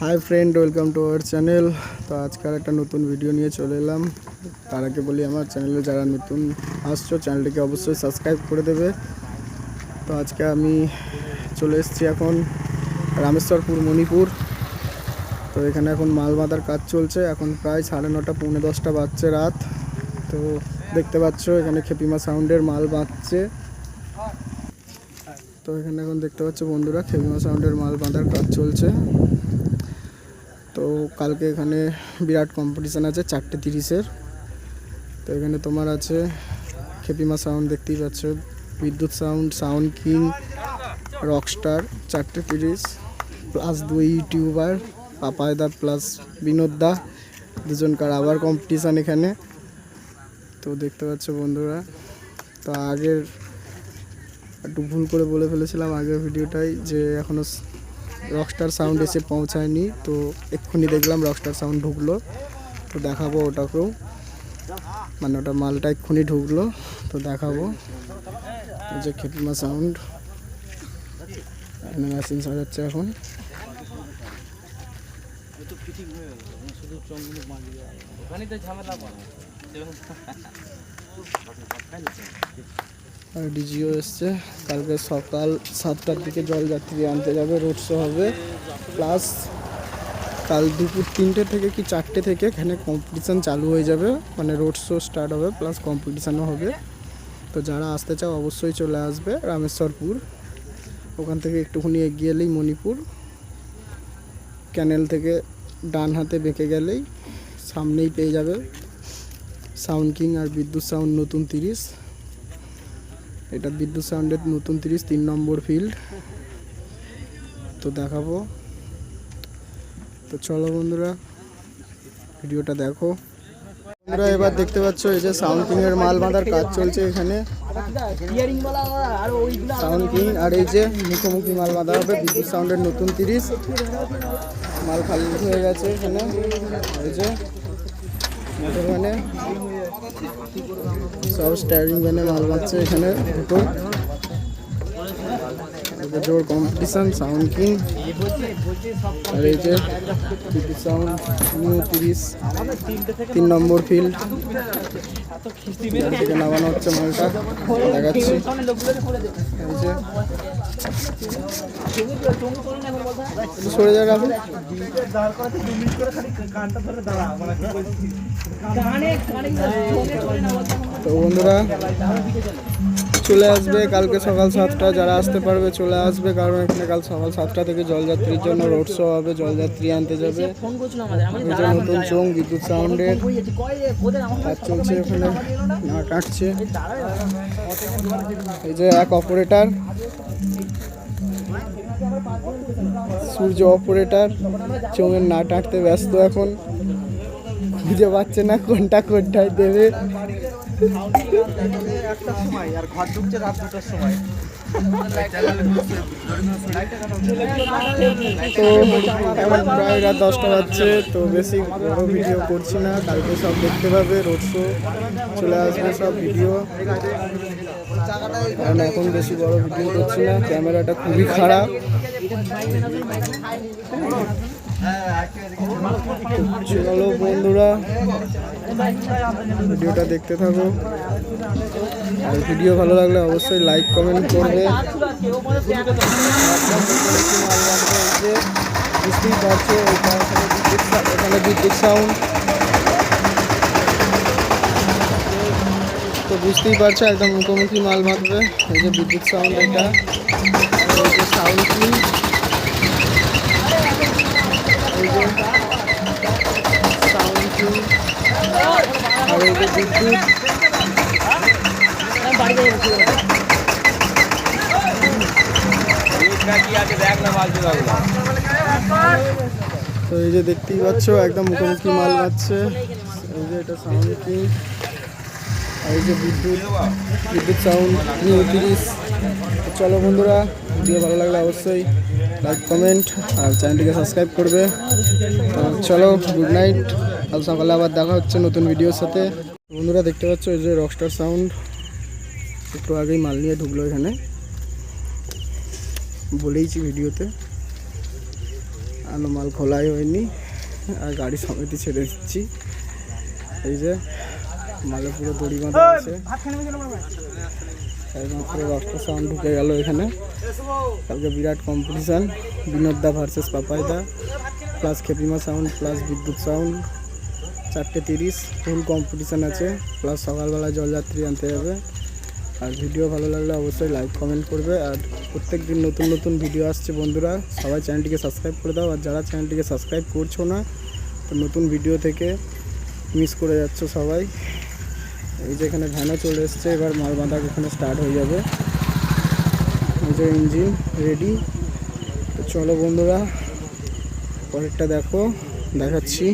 Hi friend welcome to our channel তো আজকাল একটা নতুন ভিডিও নিয়ে চলে এলাম। তার আগে বলি, আমার চ্যানেলে যারা নতুন আসছো চ্যানেলটিকে অবশ্যই সাবস্ক্রাইব করে দেবে। তো আজকে আমি চলে এসেছি এখন রামেশ্বরপুর, মণিপুর। তো এখানে এখন মাল বাঁধার কাজ চলছে। এখন প্রায় সাড়ে নটা, পৌনে দশটা বাজছে রাত। তো দেখতে পাচ্ছ, এখানে খেপিমা সাউন্ডের মাল বাঁধছে। তো এখানে এখন দেখতে পাচ্ছ বন্ধুরা, খেপিমা সাউন্ডের মাল বাঁধার কাজ চলছে। কালকে এখানে বিরাট কম্পিটিশান আছে, চারটে তিরিশের। তো এখানে তোমার আছে খেপিমা সাউন্ড দেখতেই পাচ্ছ, বিদ্যুৎ সাউন্ড সাউন্ড কিং রকস্টার চারটে তিরিশ প্লাস দুই ইউটিউবার পাপায়দা প্লাস বিনোদদা দুজনকার আবার কম্পিটিশান এখানে। তো দেখতে পাচ্ছ বন্ধুরা, তো আগের, একটু ভুল করে বলে ফেলেছিলাম আগের ভিডিওটাই যে এখনও রকস্টার সাউন্ড এসে পৌঁছায়নি, তো এক্ষুনি দেখলাম রকস্টার সাউন্ড ঢুকলো, তো দেখাবো ওটাকেও। মানে ওটা মালটা এক্ষুনি ঢুকলো, তো দেখাবো। যে খেপিমা সাউন্ড মেশিন সাজাচ্ছে এখন। আর ডিজিও এসছে। কালকে সকাল সাতটার দিকে জলযাত্রী আনতে যাবে, রোড শো হবে। প্লাস কাল দুপুর তিনটে থেকে কি চারটে থেকে এখানে কম্পিটিশান চালু হয়ে যাবে। মানে রোড শো স্টার্ট হবে প্লাস কম্পিটিশানও হবে। তো যারা আসতে চাও অবশ্যই চলে আসবে, রামেশ্বরপুর। ওখান থেকে একটুখানি এগিয়ে এলেই মণিপুর। ক্যানেল থেকে ডান হাতে বেঁকে গেলেই সামনেই পেয়ে যাবে। সাউন্ড কিং আর বিদ্যুৎ সাউন্ড নতুন তিরিশ। এটা বিদ্যুৎ সাউন্ডের নতুন তিরিশ, তিন নম্বর ফিল্ড তো দেখাবো। তো চলো বন্ধুরা, ভিডিওটা দেখো। বন্ধুরা, এবার দেখতে পাচ্ছ এই যে সাউন্ড কিং এর মাল বাঁধার কাজ চলছে এখানে। সাউন্ড কিং আর এই যে মুখোমুখি মাল বাঁধা হবে, বিদ্যুৎ সাউন্ডের নতুন তিরিশ। মাল খালি হয়ে গেছে এখানে। এই যে ভ্যানে সব স্টারিং ভ্যানে মাল পাচ্ছে এখানে। দুটো এটা জোর কম্পিটিশন সাউন্ড কিং আর এই যে সাউন্ড নিউ তিরিশ তিন নম্বর ফিল্ড থেকে নামানো হচ্ছে মালটা, দেখাচ্ছি। সরে যায় রাখুন তো বন্ধুরা চলে আসবে কালকে সকাল সাতটা যারা আসতে পারবে চলে আসবে কারণ এখানে কাল সকাল সাতটা থেকে জলযাত্রীর জন্য রোড শো হবে জলযাত্রী আনতে যাবে। নতুন চোং বিদ্যুৎ সাউন্ডের কাজ চলছে ওখানে না কাটছে। এই যে এক অপারেটার সূর্য অপারেটার চোঙের না টাটতে ব্যস্ত এখন। খুঁজে পাচ্ছে না কোনটা কোনটায় দেবে। একটা সময় আর ঘর ঢুকছে রাত দুটোর সময় তো এখন প্রায় রাত দশটা বাজছে, তো বেশি বড় ভিডিও করছি না, কালকে সব দেখতে পাবে, রোড শো চলে আসবে, সব ভিডিও। কারণ এখন বেশি বড় ভিডিও করছি না ক্যামেরাটা খুবই খারাপ চলো বন্ধুরা ভিডিওটা দেখতে থাকো। আর ভিডিও ভালো লাগলে অবশ্যই লাইক কমেন্ট করবে। বুঝতেই পারছ এখানে বিদ্যুৎ সাউন্ড তো বুঝতেই পারছ, একদম মুখোমুখি মাল বাঁধবে এই যে বিদ্যুৎ সাউন্ড এটা। সাউন্ড সাউন্ড আর এই যে তো এই যে দেখতেই পাচ্ছ, একদম মুখোমুখি মাল পাচ্ছে। এই যে এটা সাউন্ড কি আর এই যে বিদ্যুৎ বিদ্যুৎ সাউন্ড চলো বন্ধুরা, ভিডিও ভালো লাগলে অবশ্যই লাইক কমেন্ট আর চ্যানেলটিকে সাবস্ক্রাইব করবে। চলো গুড নাইট কাল সকালে আবার দেখা হচ্ছে নতুন ভিডিওর সাথে। বন্ধুরা দেখতে পাচ্ছ এই যে রকস্টার সাউন্ড একটু আগেই মাল নিয়ে ঢুকলো এখানে। বলেইছি ভিডিওতে আনো মাল খোলাই হয়নি। আর গাড়ি সমেতই ছেড়ে দিচ্ছি। এই যে মালে পুরো দড়ি বাঁধা আছে। একমাত্র রক্ত সাউন্ড ঢুকে গেল এখানে। কালকে বিরাট কম্পিটিশান বিনোদদা versus পাপাইদা plus Khepima sound plus Bidyut sound চারটে তিরিশ ফুল কম্পিটিশান আছে প্লাস সকালবেলা জলযাত্রী আনতে যাবে। আর ভিডিও ভালো লাগলে অবশ্যই লাইক কমেন্ট করবে। আর প্রত্যেক দিন নতুন নতুন ভিডিও আসছে বন্ধুরা, সবাই চ্যানেলটিকে সাবস্ক্রাইব করে দাও। আর যারা চ্যানেলটিকে সাবস্ক্রাইব করছ না, তো নতুন ভিডিও থেকে মিস করে যাচ্ছ সবাই। এই যে এখানে ভ্যানও চলে এসছে, এবার মাল বাঁধা ওখানে স্টার্ট হয়ে যাবে। এই যে ইঞ্জিন রেডি তো চলো বন্ধুরা, পরেরটা দেখো, দেখাচ্ছি।